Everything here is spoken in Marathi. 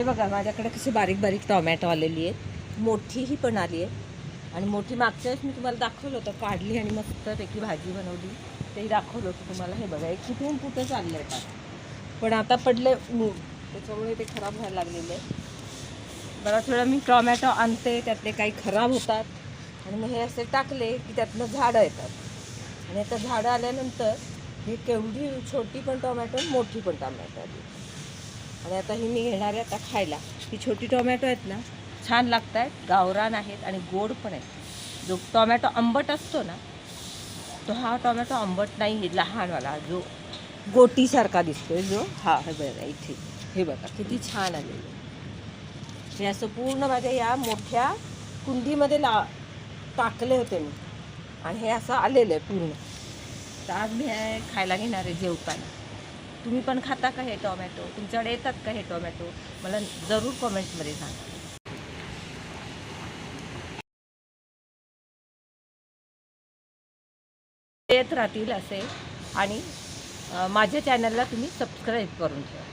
हे बघा माझ्याकडे कशी बारीक बारीक टोमॅटो आलेली आहेत. मोठीही पण आली आहे आणि मोठी मागच्या वेळेस मी तुम्हाला दाखवलं होतं काढली आणि मस्तपैकी भाजी बनवली. तेही दाखवलं होतं तुम्हाला. हे बघा एक कुठून कुठं चाललं आहे आता? पण आता पडले मूग त्याच्यामुळे ते खराब व्हायला लागलेले आहे बराच वेळा मी टोमॅटो आणते त्यातले काही खराब होतात. आणि मग हे असे टाकले की त्यातनं झाडं येतात. आणि आता झाडं आल्यानंतर हे केवढी छोटी पण टोमॅटो मोठी पण टोमॅटो आली. आणि आता ही मी घेणार आहे आता खायला. ही छोटी टोमॅटो आहेत ना छान लागत आहेत गावरान आहेत आणि गोड पण आहेत. जो टोमॅटो आंबट असतो ना तो हा टोमॅटो आंबट नाही आहे लहानवाला जो गोटीसारखा दिसतोय जो. हा हे बघा इथे. हे बघा किती छान आलेलं आहे. हे असं पूर्ण माझ्या या मोठ्या कुंडीमध्ये ला टाकले होते मी. आणि हे असं आलेलं आहे पूर्ण. तर आज मी हे खायला घेणार आहे जेवताना. तुम्ही पण खाता का हे टोमॅटो? तुमच्याकडे येतात का हे टोमॅटो? मला जरूर कमेंटमध्ये सांगा. येत राहतील असे आणि माझ्या चॅनलला तुम्ही सबस्क्राईब करून ठेवा.